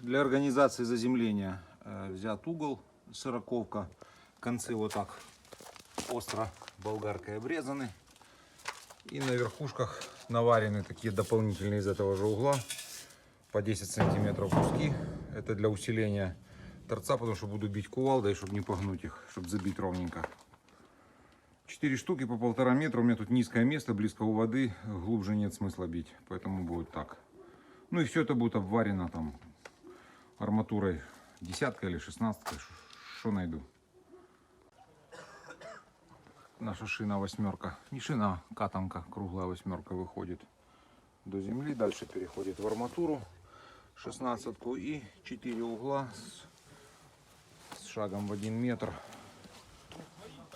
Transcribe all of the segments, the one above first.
Для организации заземления э, взят угол, сороковка. Концы вот так остро болгаркой обрезаны. И на верхушках наварены такие дополнительные из этого же угла по 10 сантиметров куски. Это для усиления торца, потому что буду бить кувалдой, чтобы не погнуть их, чтобы забить ровненько. Четыре штуки по полтора метра. У меня тут низкое место, близко у воды. Глубже нет смысла бить, поэтому будет так. Ну и все это будет обварено там арматурой десятка или шестнадцатка, что найду. Наша шина восьмерка, не шина, а катанка, круглая восьмерка выходит до земли, дальше переходит в арматуру шестнадцатку и четыре угла с, с шагом в один метр.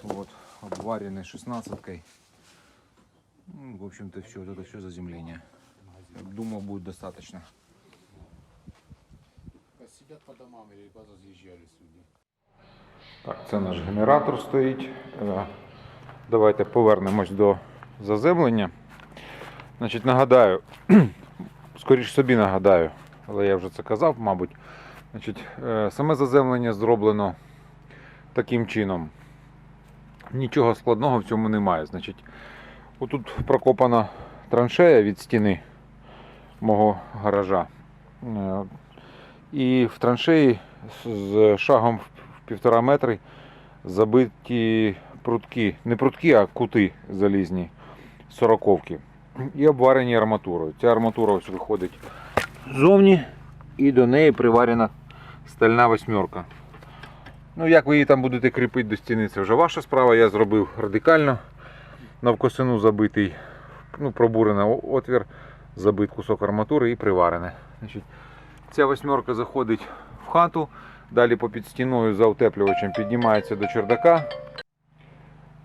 Вот, обваренный шестнадцаткой. Ну, в общем-то, все, вот это все заземление. Думаю, будет достаточно. Сидят по домам или позаїжджали сюди. Так, це наш генератор стоїть. Е, Давайте повернемось до заземлення. Значить, нагадаю, скоріш собі нагадаю, але я вже це казав, мабуть. Значить, е, саме заземлення зроблено таким чином. Нічого складного в цьому немає. Значить, отут прокопана траншея від стіни мого гаража. І в траншеї з шагом в півтора метри забиті прутки, не прутки, а кути залізні, сороковки. І обварені арматурою. Ця арматура ось виходить ззовні і до неї приварена стальна восьмерка. Ну, як ви її там будете кріпити до стіни, це вже ваша справа. Я зробив радикально. Навкосину забитий, ну, пробурений отвір, забит кусок арматури і приварене. Значить, Ця восьмерка заходить в хату, далі попід стіною за утеплювачем піднімається до чердака.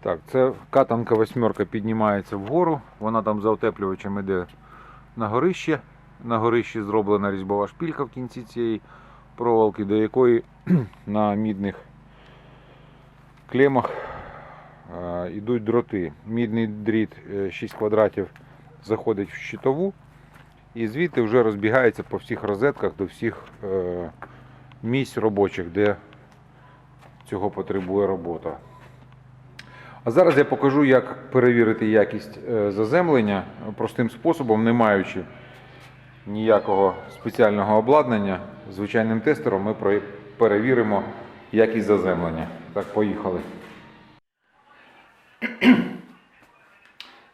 Так, це катанка восьмерка піднімається вгору, вона там за утеплювачем йде на горище. На горищі зроблена різьбова шпілька в кінці цієї проволоки, до якої на мідних клемах е, йдуть дроти. Мідний дріт е, 6 квадратів заходить в щитову. І звідти вже розбігається по всіх розетках до всіх е, місць робочих, де цього потребує робота. А зараз я покажу, як перевірити якість е, заземлення простим способом, не маючи ніякого спеціального обладнання. Звичайним тестером ми перевіримо якість заземлення. Так, поїхали.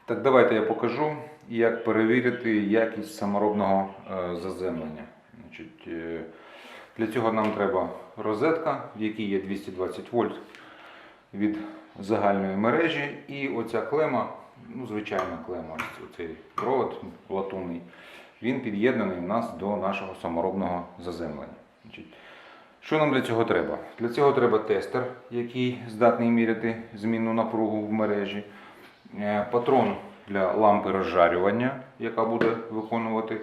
Так, давайте я покажу, як перевірити якість саморобного е, заземлення. Е, для цього нам треба розетка, в якій є 220 вольт від загальної мережі. І оця клема, ну, звичайна клема, оцей провод латунний, він під'єднаний у нас до нашого саморобного заземлення. Що нам для цього треба? Для цього треба тестер, який здатний міряти змінну напругу в мережі. Е, Патрон для лампи розжарювання, яка буде виконувати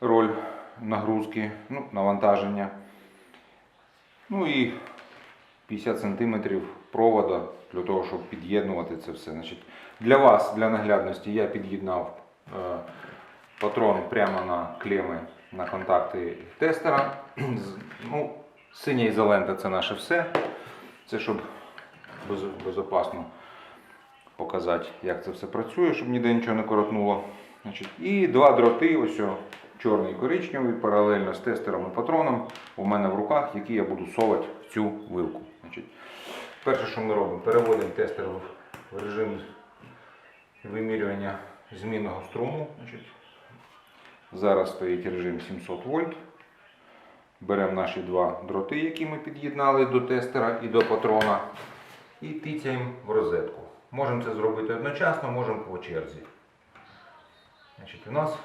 роль нагрузки, ну, навантаження. Ну і 50 см провода для того, щоб під'єднувати це все. Значить, для вас, для наглядності, я під'єднав е, патрон прямо на клеми на контакти тестера. Ну, синя ізолента це наше все. Це щоб без, безопасно показати, як це все працює, щоб ніде нічого не коротнуло. Значить, і два дроти, ось о, чорний і коричневий, паралельно з тестером і патроном у мене в руках, які я буду совати в цю вилку. Значить, перше, що ми робимо, переводимо тестер в- режим вимірювання змінного струму. Значить, зараз стоїть режим 700 вольт. Беремо наші два дроти, які ми під'єднали до тестера і до патрона, і тицяємо в розетку. Можемо це зробити одночасно, можемо по черзі. Значить, у нас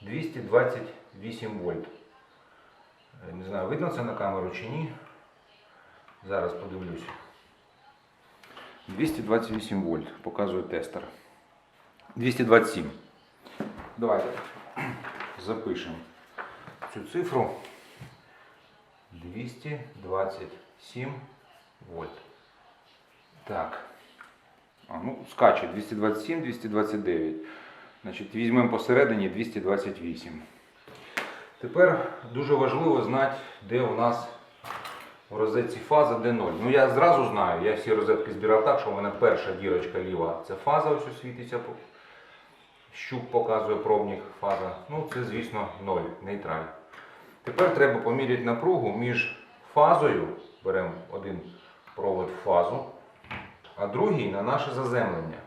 228 вольт. Е, Не знаю, видно це на камеру чи ні. Зараз подивлюсь. 228 вольт, показує тестер. 227. Давайте запишемо цю цифру. 227 вольт. Так. Ну, скаче 227, 229. Значить, візьмемо посередині 228. Тепер дуже важливо знати, де у нас в розетці фаза, де ноль. Ну я зразу знаю, я всі розетки збирав так, що у мене перша дірочка ліва це фаза, ось світиться. Щуп показує пробник фаза. Ну це, звісно, ноль, нейтраль. Тепер треба поміряти напругу між фазою, беремо один провод в фазу, а другий на наше заземлення.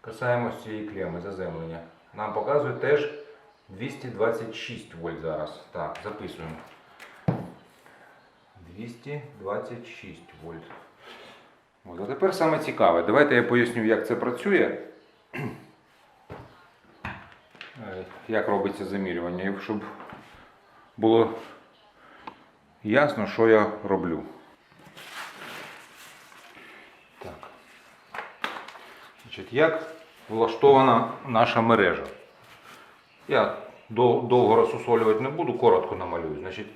Касаємось цієї клеми заземлення. Нам показує теж 226 вольт зараз. Так, записуємо. 226 вольт. От, а тепер саме цікаве. Давайте я поясню, як це працює. Е, Як робиться замірювання, щоб було ясно, що я роблю. Значить, як влаштована наша мережа? Я довго розсусолювати не буду, коротко намалюю. Значить,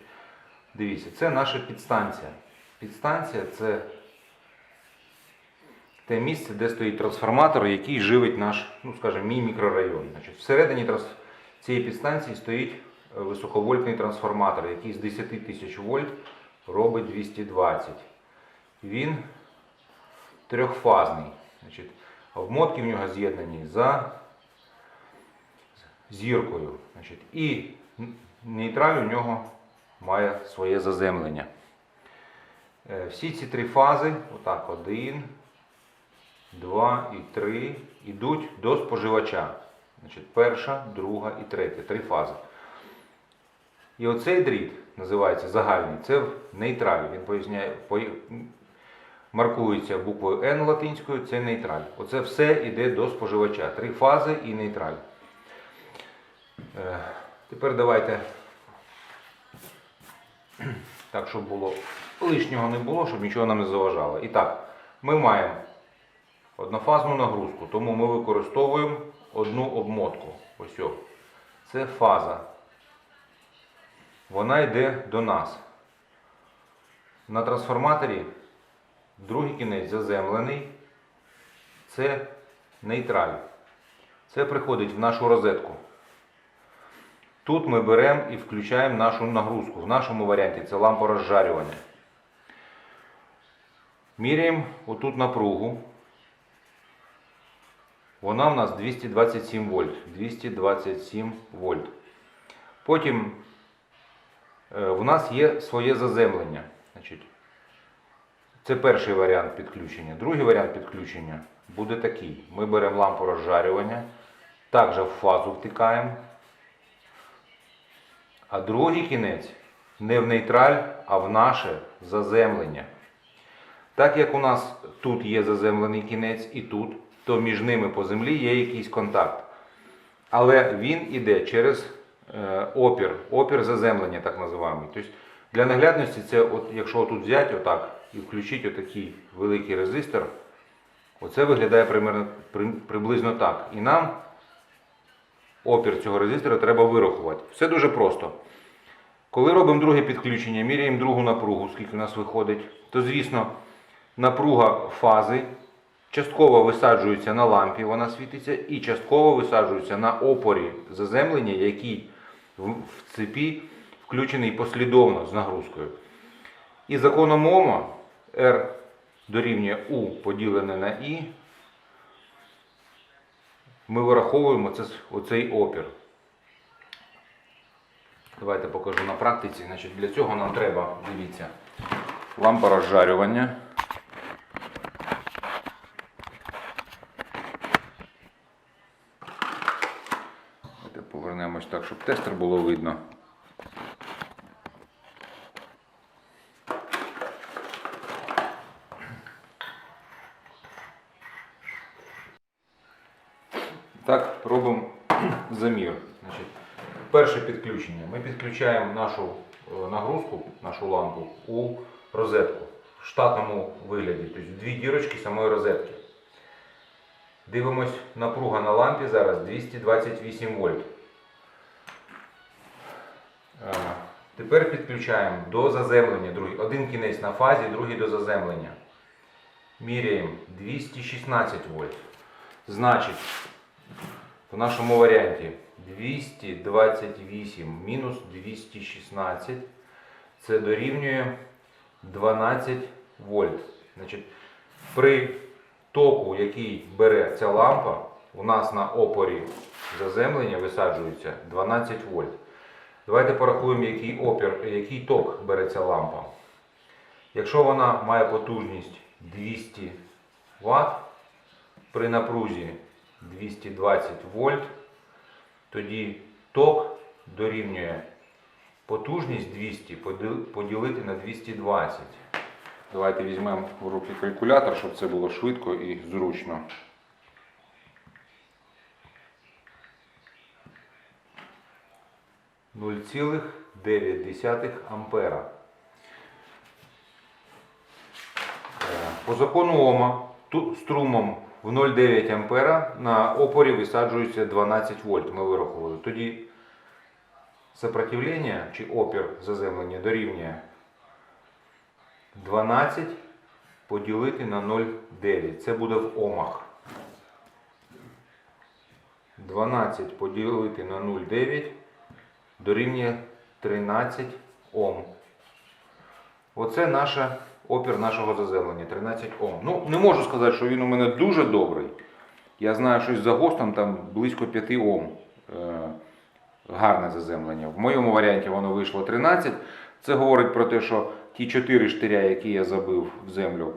дивіться, це наша підстанція. Підстанція це те місце, де стоїть трансформатор, який живить наш, ну скажімо, мій мікрорайон. Значить, всередині цієї підстанції стоїть е, високовольтний трансформатор, який з 10 тисяч вольт робить 220. Він трьохфазний. Значить, обмотки в нього з'єднані за зіркою. Значить, і нейтраль у нього має своє заземлення. Е, Всі ці три фази, отак, один, два і три, йдуть до споживача. Значить, перша, друга і третя. Три фази. І оцей дріт називається загальний, це нейтраль. Він поясняє, маркується буквою N латинською, це нейтраль. Оце все йде до споживача. Три фази і нейтраль. Е, Тепер давайте, так, щоб було лишнього не було, щоб нічого нам не заважало. І так, ми маємо однофазну нагрузку, тому ми використовуємо одну обмотку. Ось. Це фаза. Вона йде до нас. На трансформаторі другий кінець заземлений. Це нейтраль. Це приходить в нашу розетку. Тут ми беремо і включаємо нашу нагрузку. В нашому варіанті це лампа розжарювання. Міряємо отут напругу. Вона в нас 227 вольт. 227 вольт. Потім е, в нас є своє заземлення. Значить, це перший варіант підключення. Другий варіант підключення буде такий. Ми беремо лампу розжарювання, також в фазу втикаємо. А другий кінець не в нейтраль, а в наше заземлення. Так як у нас тут є заземлений кінець і тут, то між ними по землі є якийсь контакт. Але він іде через е, опір, опір заземлення, так називаємо. Тобто для наглядності це, от, якщо тут взяти отак і включити отакий великий резистор, оце виглядає примерно, при- приблизно так. І нам опір цього резистора треба вирахувати. Все дуже просто. Коли робимо друге підключення, міряємо другу напругу, скільки у нас виходить, то звісно напруга фази частково висаджується на лампі, вона світиться, і частково висаджується на опорі заземлення, який в в цепі включений послідовно з нагрузкою. І законом Ома R дорівнює U поділене на I, ми вираховуємо це, оцей опір. Давайте покажу на практиці. Значить, для цього нам треба, дивіться, лампа розжарювання. Повернемось так, щоб тестер було видно. Так, робимо замір. Значить, перше підключення. Ми підключаємо нашу е, нагрузку, нашу лампу у розетку в штатному вигляді, тобто дві дірочки самої розетки. Дивимось, напруга на лампі зараз 228 вольт. Е, Тепер підключаємо до заземлення. Другий. Один кінець на фазі, другий до заземлення. Міряємо 216 вольт. Значить, В нашому варіанті 228 мінус 216 це дорівнює 12 вольт. Значить, при току, який бере ця лампа, у нас на опорі заземлення висаджується 12 вольт. Давайте порахуємо, який опір, який ток бере ця лампа. Якщо вона має потужність 200 Вт при напрузі 220 вольт, тоді ток дорівнює потужність 200 поділити на 220. Давайте візьмемо в руки калькулятор, щоб це було швидко і зручно. Нуль цілих 9 ампера. Е, По закону Ома ту- струмом в 0,9 ампера на опорі висаджується 12 вольт. Ми вирахували. Тоді сопротивлення чи опір заземлення дорівнює 12 поділити на 0,9. Це буде в омах. 12 поділити на 0,9 дорівнює 13 Ом. Оце наша опір нашого заземлення 13 Ом. Ну, не можу сказати, що він у мене дуже добрий. Я знаю, що за ГОСТом там близько 5 Ом. Е, гарне заземлення. В моєму варіанті воно вийшло 13. Це говорить про те, що ті 4 штиря, які я забив в землю,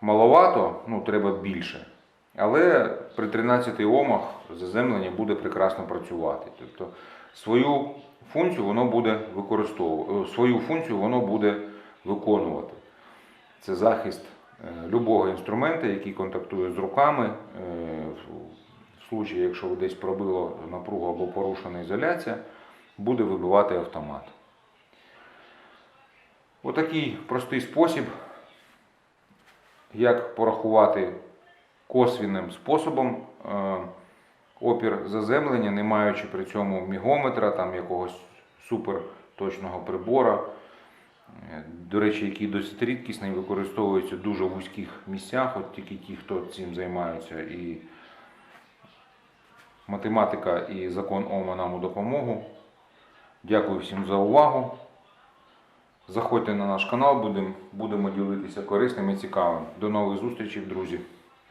маловато, ну треба більше. Але при 13 омах заземлення буде прекрасно працювати. Тобто свою функцію воно буде використовувати, свою функцію воно буде виконувати. Це захист е, любого інструмента, який контактує з руками. Е, В случаї, якщо десь пробило напругу або порушена ізоляція, буде вибивати автомат. Отакий простий спосіб, як порахувати косвінним способом е, опір заземлення, не маючи при цьому мігометра, там якогось суперточного прибора. Е, До речі, які досить рідкісний, дуже в вузьких місцях, от тільки ті, хто цим займаються. І математика і закон Ома нам у допомогу. Дякую всім за увагу. Заходьте на наш канал, будемо, будемо ділитися корисним і цікавим. До нових зустрічей, друзі!